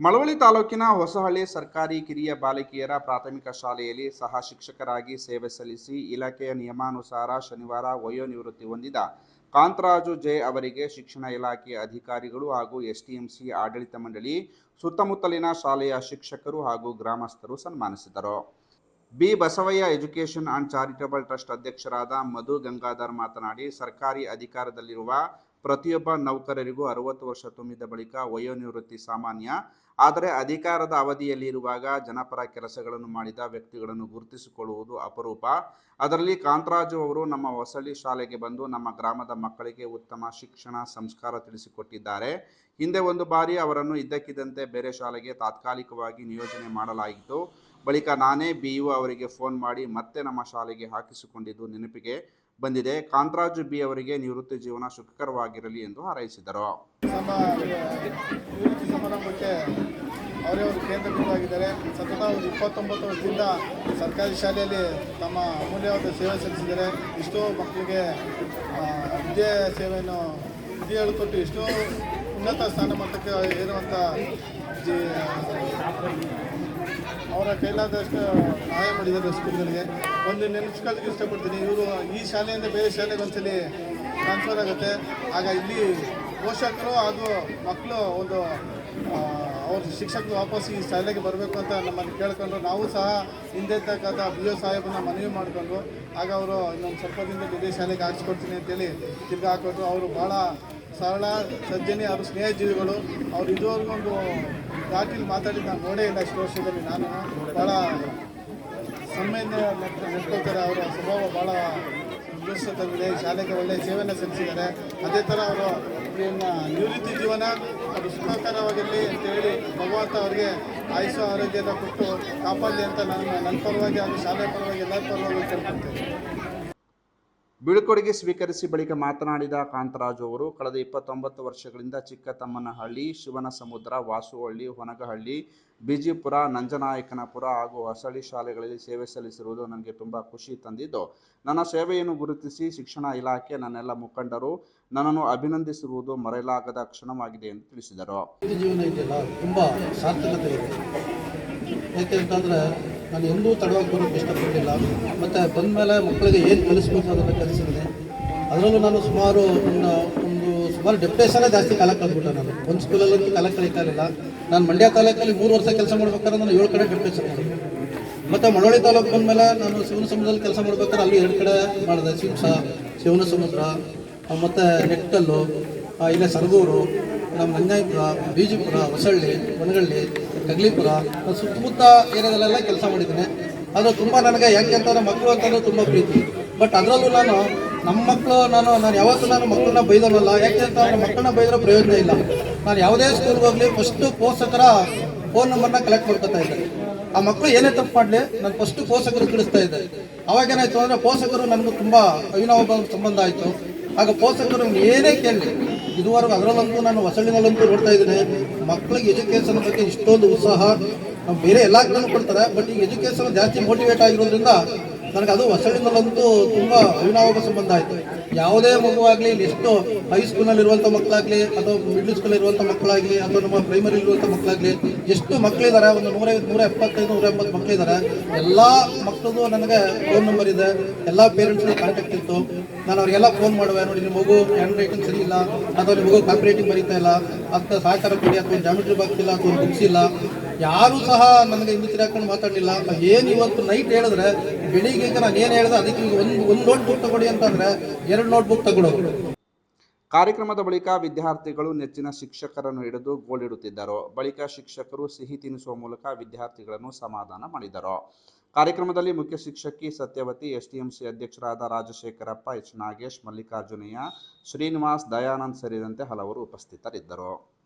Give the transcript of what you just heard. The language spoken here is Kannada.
ಮಳವಳ್ಳಿ ತಾಲೂಕಿನ ಹೊಸಹಳ್ಳಿ ಸರ್ಕಾರಿ ಕಿರಿಯ ಬಾಲಕಿಯರ ಪ್ರಾಥಮಿಕ ಶಾಲೆಯಲ್ಲಿ ಸಹ ಶಿಕ್ಷಕರಾಗಿ ಸೇವೆ ಸಲ್ಲಿಸಿ ಇಲಾಖೆಯ ನಿಯಮಾನುಸಾರ ಶನಿವಾರ ವಯೋನಿವೃತ್ತಿ ಹೊಂದಿದ ಕಾಂತರಾಜು ಜೆ ಅವರಿಗೆ ಶಿಕ್ಷಣ ಇಲಾಖೆಯ ಅಧಿಕಾರಿಗಳು ಹಾಗೂ ಎಸ್ಟಿಎಂಸಿ ಆಡಳಿತ ಮಂಡಳಿ, ಸುತ್ತಮುತ್ತಲಿನ ಶಾಲೆಯ ಶಿಕ್ಷಕರು ಹಾಗೂ ಗ್ರಾಮಸ್ಥರು ಸನ್ಮಾನಿಸಿದರು. B. Basavaiah education and charitable trust ಅಧ್ಯಕ್ಷರಾದ ಮಧು ಗಂಗಾಧರ್ ಮಾತನಾಡಿ, ಸರ್ಕಾರಿ ಅಧಿಕಾರದಲ್ಲಿರುವ ಪ್ರತಿಯೊಬ್ಬ ನೌಕರರಿಗೂ ಅರವತ್ತು ವರ್ಷ ತುಂಬಿದ ಬಳಿಕ ವಯೋನಿವೃತ್ತಿ ಸಾಮಾನ್ಯ. ಆದರೆ ಅಧಿಕಾರದ ಅವಧಿಯಲ್ಲಿರುವಾಗ ಜನಪರ ಕೆಲಸಗಳನ್ನು ಮಾಡಿದ ವ್ಯಕ್ತಿಗಳನ್ನು ಗುರುತಿಸಿಕೊಳ್ಳುವುದು ಅಪರೂಪ. ಅದರಲ್ಲಿ ಕಾಂತರಾಜು ಅವರು ನಮ್ಮ ಹೊಸಳ್ಳಿ ಶಾಲೆಗೆ ಬಂದು ನಮ್ಮ ಗ್ರಾಮದ ಮಕ್ಕಳಿಗೆ ಉತ್ತಮ ಶಿಕ್ಷಣ, ಸಂಸ್ಕಾರ ತಿಳಿಸಿಕೊಟ್ಟಿದ್ದಾರೆ. ಹಿಂದೆ ಒಂದು ಬಾರಿ ಅವರನ್ನು ಇದ್ದಕ್ಕಿದ್ದಂತೆ ಬೇರೆ ಶಾಲೆಗೆ ತಾತ್ಕಾಲಿಕವಾಗಿ ನಿಯೋಜನೆ ಮಾಡಲಾಯಿತು. ಬಳಿಕ ನಾನೇ ಬಿಇಒ ಅವರಿಗೆ ಫೋನ್ ಮಾಡಿ ಮತ್ತೆ ನಮ್ಮ ಶಾಲೆಗೆ ಹಾಕಿಸಿಕೊಂಡಿದ್ದು ನೆನಪಿಗೆ. ಬಂದಿದೆ. ಕಾಂತರಾಜು ಬಿ ಅವರಿಗೆ ನಿವೃತ್ತಿ ಜೀವನ ಸುಖಕರವಾಗಿರಲಿ ಎಂದು ಹಾರೈಸಿದರು. ಸಮಾರಂಭಕ್ಕೆ ಅವರೇ ಅವರು ಕೇಂದ್ರವಾಗಿದ್ದಾರೆ ಸತತ ಒಂದು ಇಪ್ಪತ್ತೊಂಬತ್ತು ವರ್ಷದಿಂದ ಸರ್ಕಾರಿ ಶಾಲೆಯಲ್ಲಿ ತಮ್ಮ ಅಮೂಲ್ಯವಾದ ಸೇವೆ ಸಲ್ಲಿಸಿದ್ದಾರೆ. ಎಷ್ಟೋ ಮಕ್ಕಳಿಗೆ ವಿದ್ಯಾ ಸೇವೆಯನ್ನು, ವಿದ್ಯೆ ಹೇಳಿಕೊಟ್ಟು ಎಷ್ಟೋ ಉನ್ನತ ಸ್ಥಾನಮಟ್ಟಕ್ಕೆ ಏರುವಂಥ ಅವರ ಕೈಲಾದಷ್ಟು ಸಹಾಯ ಮಾಡಿದ್ದಾರೆ ಸ್ಕೂಲ್ಗಳಿಗೆ ಒಂದು ನೆನೆಸ್ಕೊಳ್ಳೋಕೆ ಇಷ್ಟಪಡ್ತೀನಿ. ಇವರು ಈ ಶಾಲೆಯಿಂದ ಬೇರೆ ಶಾಲೆಗೆ ಒಂದ್ಸಲಿ ಟ್ರಾನ್ಸ್ಫರ್ ಆಗುತ್ತೆ. ಆಗ ಇಲ್ಲಿ ಪೋಷಕರು ಹಾಗೂ ಮಕ್ಕಳು ಒಂದು ಅವ್ರ ಶಿಕ್ಷಕರು ವಾಪಸ್ ಈ ಶಾಲೆಗೆ ಬರಬೇಕು ಅಂತ ನಮ್ಮನ್ನು ಕೇಳ್ಕೊಂಡು ನಾವು ಸಹ ಹಿಂದೆ ಇರ್ತಕ್ಕಂಥ ಬಿ ಒ ಸಾಹೇಬನ್ನ ಮನವಿ ಮಾಡಿಕೊಂಡು, ಆಗ ಅವರು ಇನ್ನೊಂದು ಸ್ವಲ್ಪ ಇದೇ ಶಾಲೆಗೆ ಹಾಕ್ಸ್ಕೊಡ್ತೀನಿ ಅಂತೇಳಿ ತಿರ್ಗಿ ಹಾಕೊಟ್ರು ಅವರು ಭಾಳ ಸರಳ, ಸಜ್ಜನೆ ಅವರು ಸ್ನೇಹಜೀವಿಗಳು. ಅವ್ರು ಇದುವರೆಗೂ ದಾಟಿಲಿ ಮಾತಾಡಿ ನಾನು ನೋಡೇ ಇಲ್ಲ ಇಷ್ಟು ವರ್ಷದಲ್ಲಿ ನಾನು ಭಾಳ ಸಂವೇದನೆ ನೆಟ್ಕೊಳ್ತಾರೆ ಅವರ ಸ್ವಭಾವ ಭಾಳ ತಂದಿದೆ ಶಾಲೆಗೆ ಒಳ್ಳೆಯ ಸೇವೆಯನ್ನು ಸಲ್ಲಿಸಿದ್ದಾರೆ. ಅದೇ ಥರ ಅವರು ನಿವೃತ್ತಿ ಜೀವನ ಅದು ಸುಖಕರವಾಗಿರಲಿ ಅಂತೇಳಿ ಭಗವಂತ ಅವರಿಗೆ ಆಯುಷ ಆರೋಗ್ಯದ ಕೊಟ್ಟು ಕಾಪಾಡಲಿ ಅಂತ ನಾನು ನನ್ನ ಪರವಾಗಿ ಹಾಗೂ ಶಾಲೆ ಪರವಾಗಿ ಎಲ್ಲರ ಪರವಾಗಿ ಕೇಳ್ಕೊಳ್ತೇನೆ. ಬೀಳ್ಕೊಡುಗೆ ಸ್ವೀಕರಿಸಿ ಬಳಿಕ ಮಾತನಾಡಿದ ಕಾಂತರಾಜು ಅವರು, ಕಳೆದ ಇಪ್ಪತ್ತೊಂಬತ್ತು ವರ್ಷಗಳಿಂದ ಚಿಕ್ಕತಮ್ಮನಹಳ್ಳಿ ಶಿವನ ಸಮುದ್ರ ವಾಸುಹಳ್ಳಿ ಹೊನಗಹಳ್ಳಿ, ಬಿಜಿಪುರ, ನಂಜನಾಯಕನಪುರ ಹಾಗೂ ಹೊಸಳ್ಳಿ ಶಾಲೆಗಳಲ್ಲಿ ಸೇವೆ ಸಲ್ಲಿಸಿರುವುದು ನನಗೆ ತುಂಬ ಖುಷಿ ತಂದಿದ್ದು. ನನ್ನ ಸೇವೆಯನ್ನು ಗುರುತಿಸಿ ಶಿಕ್ಷಣ ಇಲಾಖೆ ನನ್ನೆಲ್ಲ ಮುಖಂಡರು ನನ್ನನ್ನು ಅಭಿನಂದಿಸಿರುವುದು ಮರೆಯಲಾಗದ ಕ್ಷಣವಾಗಿದೆ ಎಂದು ತಿಳಿಸಿದರು. ನಾನು ಎಂದೂ ತಡವಾಗಿ ಬರೋಕ್ಕೆ ಇಷ್ಟಪಡಲಿಲ್ಲ. ಮತ್ತು ಬಂದಮೇಲೆ ಮಕ್ಕಳಿಗೆ ಏನು ಕಲಿಸ್ಬೇಕು ಅದನ್ನು ಕಲಿಸಿದೆ ಅದರಲ್ಲೂ ನಾನು ಸುಮಾರು ಒಂದು ಸುಮಾರು ಡೆಪ್ಟೇಷನೇ ಜಾಸ್ತಿ ಕಾಲ ಕಳೆದ್ಬಿಟ್ಟೆ ನಾನು. ಒಂದು ಸ್ಕೂಲಲ್ಲಂತೂ ಕಾಲ ಕಳೀತಾರಿಲ್ಲ ನಾನು ಮಂಡ್ಯ ತಾಲೂಕಲ್ಲಿ ಮೂರು ವರ್ಷ ಕೆಲಸ ಮಾಡ್ಬೇಕಾದ್ರೆ ನಾನು ಏಳು ಕಡೆ ಡೆಪ್ಟೇಷನ್ ಮಾಡಿದೆ. ಮತ್ತು ಮಳವಳ್ಳಿ ತಾಲೂಕು ಬಂದಮೇಲೆ ನಾನು ಶಿವನ ಸಮುದ್ರದಲ್ಲಿ ಕೆಲಸ ಮಾಡ್ಬೇಕಾದ್ರೆ ಅಲ್ಲಿ ಎರಡು ಕಡೆ ಮಾಡಿದೆ. ಶಿಂಸ ಶಿವನ ಸಮುದ್ರ ಮತ್ತು ನೆಟ್ಟಲ್ಲು ಇಲ್ಲೇ ಸರಗೂರು, ನಮ್ಮ ನಂಜಾಯಿಪುರ ಬೀಜಿಪುರ, ಹೊಸಳ್ಳಿ ಹೊನಗಳ್ಳಿ ಕಗ್ಲಿಪುರ ಸುತ್ತಮುತ್ತ ಏರಿಯಾದಲ್ಲೆಲ್ಲ ಕೆಲಸ ಮಾಡಿದ್ದೀನಿ. ಅದು ತುಂಬ ನನಗೆ ಹೆಂಗೆ ಅಂತಂದ್ರೆ ಮಕ್ಕಳು ಅಂತಂದ್ರೆ ತುಂಬ ಪ್ರೀತಿ. ಬಟ್ ಅದರಲ್ಲೂ ನಾನು ನಮ್ಮ ಮಕ್ಕಳು ನಾನು ನಾನು ಯಾವತ್ತೂ ನಾನು ಮಕ್ಕಳನ್ನ ಬೈದೋನಲ್ಲ ಯಾಕೆ ಅಂತ ಮಕ್ಕಳನ್ನ ಬೈದ್ರೆ ಪ್ರಯೋಜನ ಇಲ್ಲ. ನಾನು ಯಾವುದೇ ಸ್ಕೂಲ್ಗೆ ಹೋಗಲಿ ಫಸ್ಟು ಪೋಷಕರ ಫೋನ್ ನಂಬರ್ನ ಕಲೆಕ್ಟ್ ಮಾಡ್ಕೊತಾ ಇದ್ದೆ. ಆ ಮಕ್ಕಳು ಏನೇ ತಪ್ಪು ಮಾಡಲಿ, ನಾನು ಫಸ್ಟು ಪೋಷಕರು ತಿಳಿಸ್ತಾ ಇದ್ದೆ. ಅವಾಗ ಏನಾಯ್ತು ಅಂದರೆ ಪೋಷಕರು ನನಗೂ ತುಂಬ ಅವಿನಾವ ಸಂಬಂಧ ಆಯಿತು. ಆಗ ಪೋಷಕರು ಏನೇ ಕೇಳಲಿ ಇದುವರೆಗೂ ಅದರಲ್ಲಂತೂ ನಾನು ಹೊಸಳ್ಳಿನಲ್ಲಂತೂ ನೋಡ್ತಾ ಇದ್ದೀನಿ. ಮಕ್ಕಳಿಗೆ ಎಜುಕೇಷನ್ ಬಗ್ಗೆ ಇಷ್ಟೊಂದು ಉತ್ಸಾಹ. ಬೇರೆ ಎಲ್ಲ ಕಡೆ ಕೊಡ್ತಾರೆ ಬಟ್ ಈ ಎಜುಕೇಷನ್ ಜಾಸ್ತಿ ಮೋಟಿವೇಟ್ ಆಗಿರೋದ್ರಿಂದ, ನನಗೆ ಅದು ಹೊಸಳ್ಳಿನಲ್ಲಂತೂ ತುಂಬ ಅವಿನಾವ ಸಂಬಂಧ ಆಯಿತು. ಯಾವುದೇ ಮಗುವಾಗಲಿ ಎಷ್ಟು ಹೈಸ್ಕೂಲ್ನಲ್ಲಿ ಇರುವಂಥ ಮಕ್ಕಳಾಗಲಿ ಅಥವಾ ಮಿಡ್ಲ್ ಸ್ಕೂಲ್ ಇರುವಂಥ ಮಕ್ಕಳಾಗಲಿ ಅಥವಾ ನಮ್ಮ ಪ್ರೈಮರಿ ಇರುವಂಥ ಮಕ್ಕಳಾಗಲಿ ಎಷ್ಟು ಮಕ್ಕಳಿದ್ದಾರೆ ಒಂದು ನೂರೈವತ್ತು ನೂರ ಎಪ್ಪತ್ತೈದು, ನೂರ ಎಂಬತ್ತು ಮಕ್ಕಳಿದ್ದಾರೆ ಎಲ್ಲ ಮಕ್ಕಳದು ನನಗೆ ಫೋನ್ ನಂಬರ್ ಇದೆ. ಎಲ್ಲ ಪೇರೆಂಟ್ಸ್ಗೆ ಕಾಂಟ್ಯಾಕ್ಟ್ ಇತ್ತು. ನಾನು ಅವರಿಗೆಲ್ಲ ಫೋನ್ ಮಾಡುವೆ. ನೋಡಿ ನಿಮ್ಮ ಮಗು ಹ್ಯಾಂಡ್ ರೈಟಿಂಗ್ ಸರಿ ಇಲ್ಲ, ಅಥವಾ ನಿಮ್ಮ ಮಗು ಕಾಂಪಿಟೇಟಿಂಗ್ ಬರೀತಾ ಇಲ್ಲ ಅಂತ ಸಹಕಾರ ಕೊಡಿ, ಅಥವಾ ಜಾಮಿಟ್ರಿ ಬಾಕ್ಸ್ ಇಲ್ಲ, ಅಥವಾ ಬುಕ್ಸ್ ಇಲ್ಲ. ಯಾರೂ ಸಹ ನನಗೆ ಹಿಂದೆ ಹಾಕೊಂಡು ಮಾತಾಡಲಿಲ್ಲ. ಏನು ಇವತ್ತು ನೈಟ್ ಹೇಳಿದ್ರೆ ಬೆಳಿಗ್ಗೆ ನಾನು ಏನು ಹೇಳಿದೆ ಅದಕ್ಕೆ ಈಗ ಒಂದು ಒಂದು ನೋಟ್ ಬುಕ್ ತಗೊಳ್ಳಿ ಅಂತಂದ್ರೆ ಎರಡು ನೋಟ್ ಬುಕ್ ತಗೊಳ್ಳೋದು ಕಾರ್ಯಕ್ರಮದ ಬಳಿಕ ವಿದ್ಯಾರ್ಥಿಗಳು ನೆಚ್ಚಿನ ಶಿಕ್ಷಕರನ್ನು ಹಿಡಿದು ಗೋಳಿಡುತ್ತಿದ್ದರು ಬಳಿಕ ಶಿಕ್ಷಕರು ಸಿಹಿ ತಿನ್ನಿಸುವ ಮೂಲಕ ವಿದ್ಯಾರ್ಥಿಗಳನ್ನು ಸಮಾಧಾನ ಮಾಡಿದರು. ಕಾರ್ಯಕ್ರಮದಲ್ಲಿ ಮುಖ್ಯ ಶಿಕ್ಷಕಿ ಸತ್ಯವತಿ ಎಸ್ಟಿಎಂಸಿ ಅಧ್ಯಕ್ಷರಾದ ರಾಜಶೇಖರಪ್ಪ, ಎಚ್ ನಾಗೇಶ್, ಮಲ್ಲಿಕಾರ್ಜುನಯ್ಯ, ಶ್ರೀನಿವಾಸ್, ದಯಾನಂದ್ ಸೇರಿದಂತೆ ಹಲವರು ಉಪಸ್ಥಿತರಿದ್ದರು.